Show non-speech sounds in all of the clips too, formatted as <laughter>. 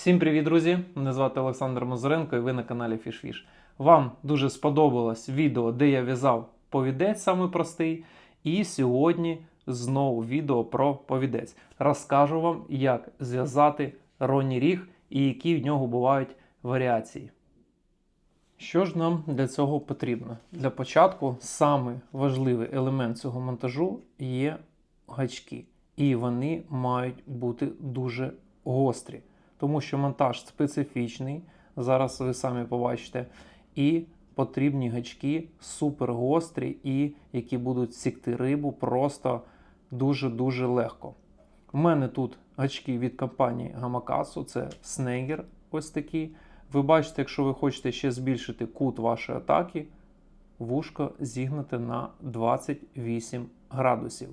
Всім привіт, друзі! Мене звати Олександр Мозоренко і ви на каналі FishFish. Вам дуже сподобалось відео, де я в'язав повідець саме простий. І сьогодні знову відео про повідець. Розкажу вам, як зв'язати роні ріг і які в нього бувають варіації. Що ж нам для цього потрібно? Для початку самий важливий елемент цього монтажу є гачки. І вони мають бути дуже гострі, тому що монтаж специфічний. Зараз ви самі побачите. І потрібні гачки супер гострі і які будуть сікти рибу просто дуже-дуже легко. У мене тут гачки від компанії Gamakatsu, це Снейгер ось такі. Ви бачите, якщо ви хочете ще збільшити кут вашої атаки, вушко зігнете на 28 градусів.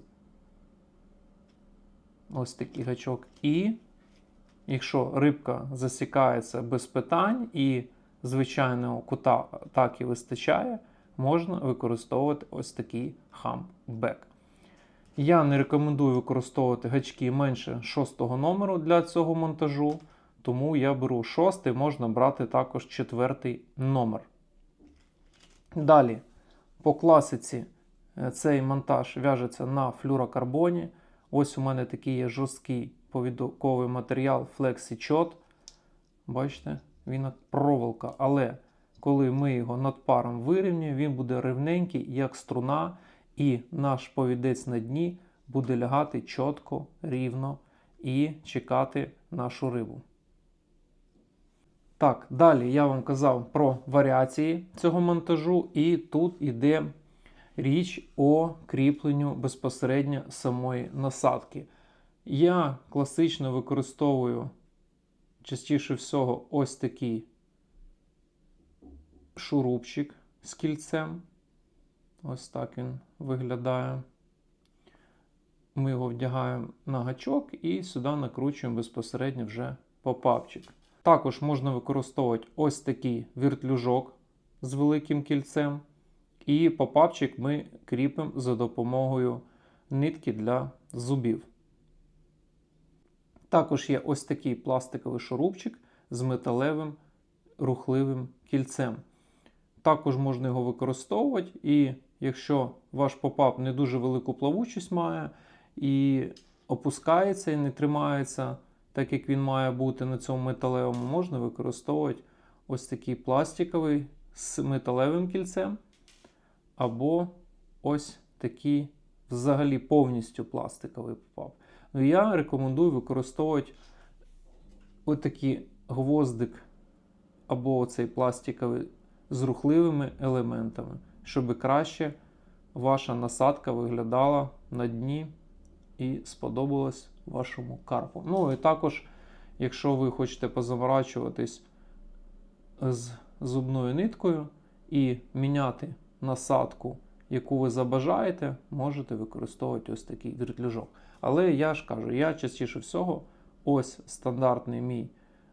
Ось такий гачок. І якщо рибка засікається без питань і звичайного кута атаки вистачає, можна використовувати ось такий хамбек. Я не рекомендую використовувати гачки менше 6 номеру для цього монтажу. Тому я беру шостий, можна брати також четвертий номер. Далі, по класиці, е, цей монтаж в'яжеться на флюрокарбоні. Ось у мене такий є жорсткий повідковий матеріал FlexiChot. Бачите, він от проволока. Але коли ми його над паром вирівнюємо, він буде рівненький, як струна, і наш повідець на дні буде лягати чітко, рівно і чекати нашу рибу. Так, далі я вам казав про варіації цього монтажу, і тут іде річ о кріпленню безпосередньо самої насадки. Я класично використовую частіше всього ось такий шурупчик з кільцем. Ось так він виглядає. Ми його вдягаємо на гачок і сюди накручуємо безпосередньо вже попапчик. Також можна використовувати ось такий віртлюжок з великим кільцем. І попапчик ми кріпимо за допомогою нитки для зубів. Також є ось такий пластиковий шурупчик з металевим рухливим кільцем. Також можна його використовувати, і якщо ваш попап не дуже велику плавучість має і опускається і не тримається, так як він має бути на цьому металевому, можна використовувати ось такий пластиковий з металевим кільцем. Або ось такий взагалі повністю пластиковий попап. Ну, я рекомендую використовувати ось такий гвоздик або цей пластиковий з рухливими елементами, щоб краще ваша насадка виглядала на дні і сподобалась вашому карпу. Ну і також, якщо ви хочете позаморачуватись з зубною ниткою і міняти насадку, яку ви забажаєте, можете використовувати ось такий вертлюжок. Але я ж кажу, я частіше всього ось стандартний мій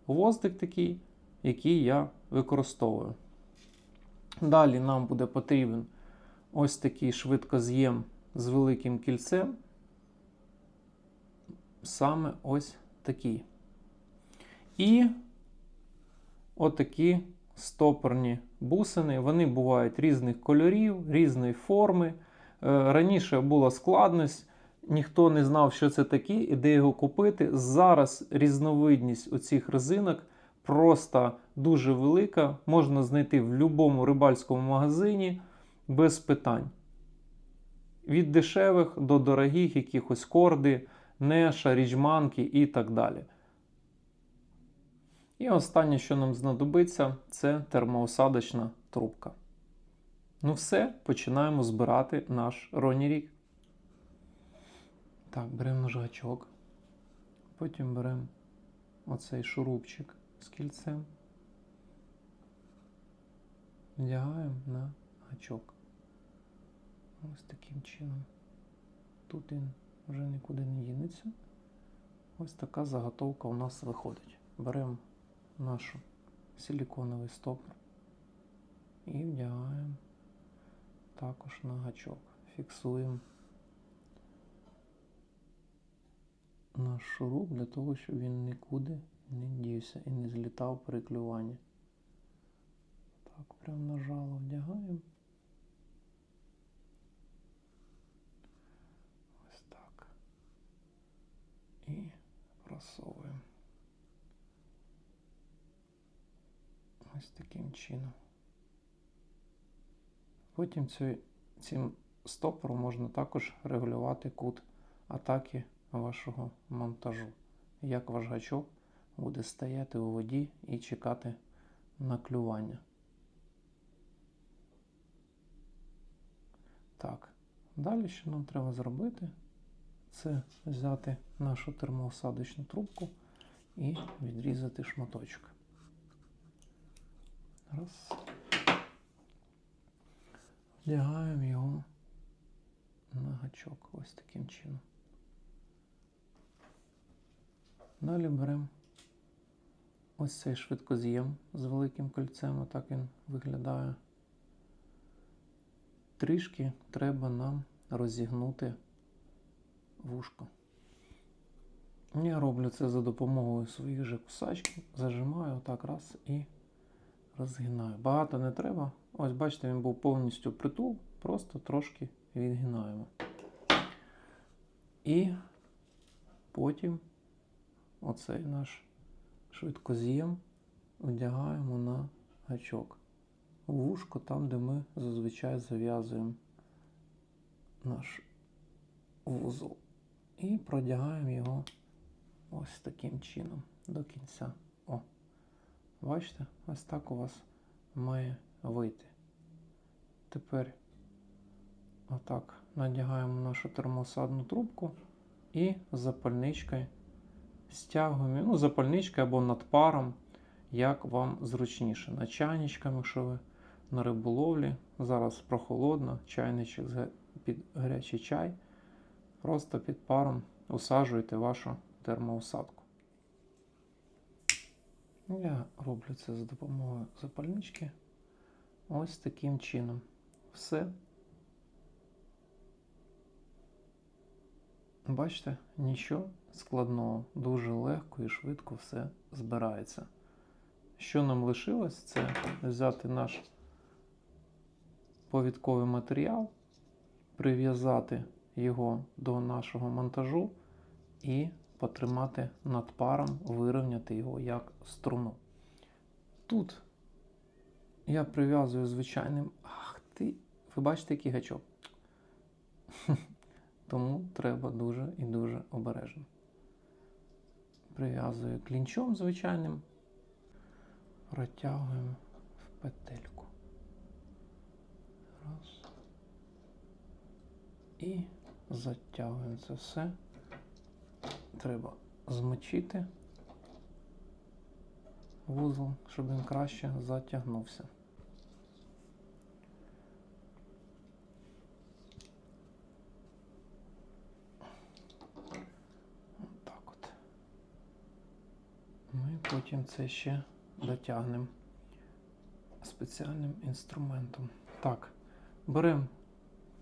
гвоздик такий, який я використовую. Далі нам буде потрібен ось такий швидкоз'єм з великим кільцем. Саме ось такий. І отакі стопорні бусини. Вони бувають різних кольорів, різної форми. Е, Раніше була складність, ніхто не знав, що це таке і де його купити. Зараз різновидність оцих резинок просто дуже велика. Можна знайти в будь-якому рибальському магазині без питань. Від дешевих до дорогих, якихось корди, неша, ріджманки і так далі. І останнє, що нам знадобиться, це термоосадочна трубка. Ну все, починаємо збирати наш ронірік. Так, беремо наш гачок. Потім беремо оцей шурупчик з кільцем. Вдягаємо на гачок. Ось таким чином. Тут він вже нікуди не дінеться. Ось така заготовка у нас виходить. Беремо наш силиконовий стопор і вдягаємо також на гачок. Фіксуємо наш шуруп для того, щоб він нікуди не дівся і не злітав при клюванні. Так, прям нажало вдягаємо. Ось так. І просовуємо. Ось таким чином. Потім цим стопором можна також регулювати кут атаки вашого монтажу. Як ваш гачок буде стояти у воді і чекати на клювання. Так, далі що нам треба зробити, це взяти нашу термоосадочну трубку і відрізати шматочок. Раз. Вдягаємо його на гачок ось таким чином. Далі беремо ось цей швидкоз'єм з великим кольцем, отак він виглядає. Трішки треба нам розігнути вушко. Я роблю це за допомогою своїх же кусачків. Зажимаю отак раз і розгинаю. Багато не треба. Ось бачите, він був повністю притул, просто трошки відгинаємо. І потім оцей наш швидкоз'єм вдягаємо на гачок. Вушко, там, де ми зазвичай зав'язуємо наш вузол. І продягаємо його ось таким чином до кінця. Бачите, ось так у вас має вийти. Тепер отак надягаємо нашу термосадну трубку і запальничкою стягуємо. Ну, запальничкою або над паром, як вам зручніше. Над чайничком, якщо ви на риболовлі. Зараз прохолодно, чайничок під гарячий чай. Просто під паром усаджуєте вашу термоусадку. Я роблю це за допомогою запальнички. Ось таким чином. Все. Бачите, нічого складного, дуже легко і швидко все збирається. Що нам лишилось, це взяти наш повідковий матеріал, прив'язати його до нашого монтажу і потримати над паром, вирівняти його як струну. Тут я прив'язую звичайним. Ах ти! Ви бачите, який гачок? <laughs> Тому треба дуже і дуже обережно. Прив'язую клінчом звичайним, протягуємо в петельку. Раз. І затягуємо це все. Треба змочити вузол, щоб він краще затягнувся. Так от. Ми потім це ще дотягнемо спеціальним інструментом. Так, беремо,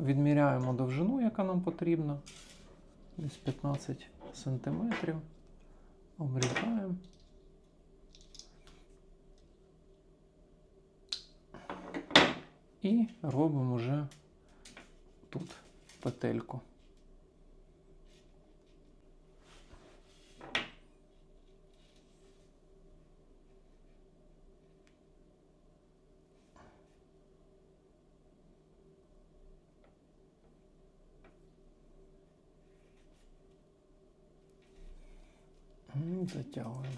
відміряємо довжину, яка нам потрібна. Десь 15 сантиметрів. Обрізаємо. І робимо вже тут петельку. І Затягуємо.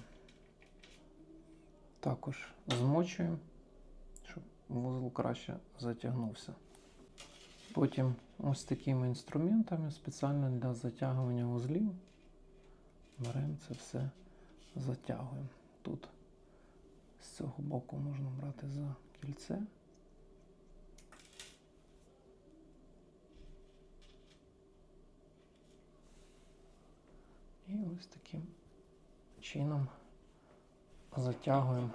Також змочуємо, щоб вузол краще затягнувся. Потім ось такими інструментами спеціально для затягування вузлів беремо це все, затягуємо. Тут з цього боку можна брати за кільце. І ось таким чином затягуємо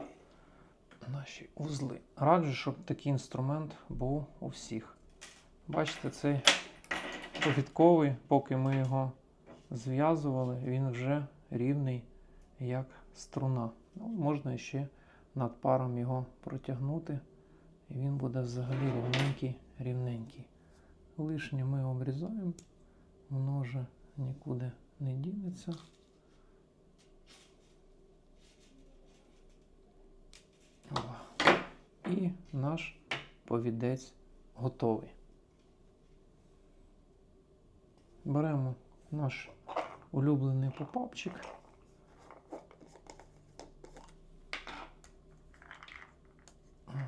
наші узли. Раджу, щоб такий інструмент був у всіх. Бачите, цей повідковий, поки ми його зв'язували, він вже рівний, як струна. Ну, можна ще над паром його протягнути, і він буде взагалі рівненький, рівненький. Лишнє ми обрізаємо, воно вже нікуди не дінеться. І наш повідець готовий. Беремо наш улюблений попапчик.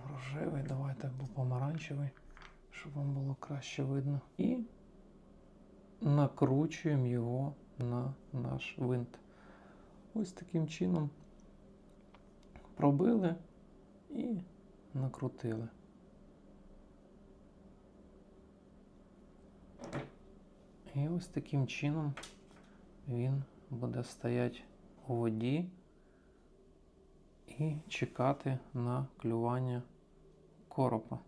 Рожевий, давайте або помаранчевий, щоб вам було краще видно. І накручуємо його на наш винт. Ось таким чином пробили і накрутили. І ось таким чином він буде стояти у воді і чекати на клювання коропа.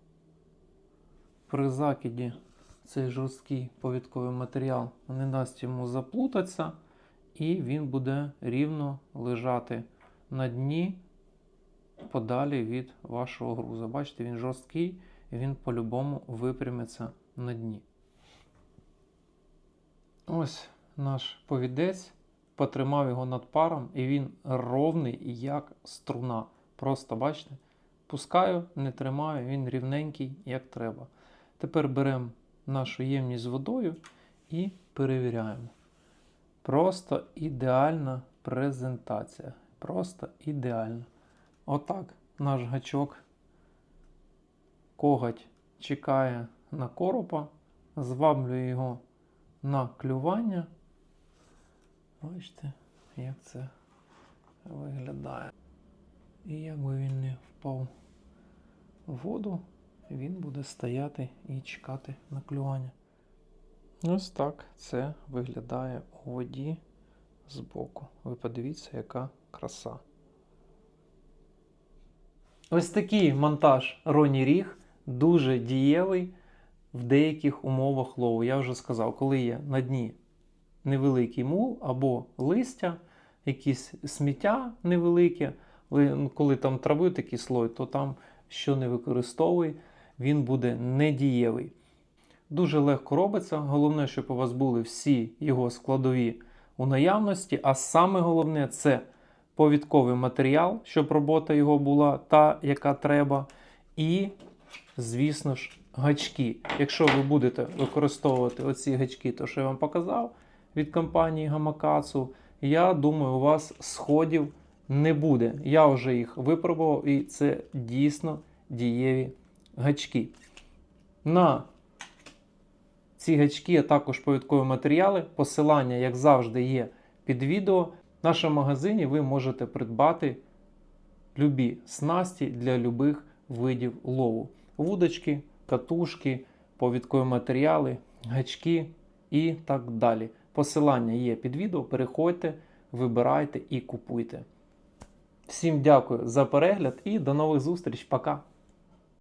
При закиді цей жорсткий повідковий матеріал не дасть йому заплутатися, і він буде рівно лежати на дні подалі від вашого груза. Бачите, він жорсткий і він по-любому випрямиться на дні. Ось наш повідець. Потримав його над паром, і він ровний, як струна. Просто бачите? Пускаю, не тримаю, він рівненький, як треба. Тепер беремо нашу ємність з водою і перевіряємо. Просто ідеальна презентація. Просто ідеальна. Отак наш гачок коготь чекає на коропа, зваблює його на клювання. Бачите, як це виглядає. І якби він не впав в воду, він буде стояти і чекати на клювання. Ось так це виглядає у воді збоку. Ви подивіться, яка краса. Ось такий монтаж Роні Ріг дуже дієвий в деяких умовах лову. Я вже сказав, коли є на дні невеликий мул або листя, якісь сміття невелике, коли там трави такий слой, то там що не використовуй, він буде недієвий. Дуже легко робиться. Головне, щоб у вас були всі його складові у наявності. А саме головне це повідковий матеріал, щоб робота його була та, яка треба. І, звісно ж, гачки. Якщо ви будете використовувати оці гачки, то що я вам показав від компанії Гамакацу, я думаю, у вас сходів не буде. Я вже їх випробував, і це дійсно дієві гачки. На ці гачки, а також повідкові матеріали. Посилання, як завжди, є під відео. В нашому магазині ви можете придбати любі снасті для любих видів лову. Вудочки, катушки, повідкові матеріали, гачки і так далі. Посилання є під відео. Переходьте, вибирайте і купуйте. Всім дякую за перегляд і до нових зустріч. Пока!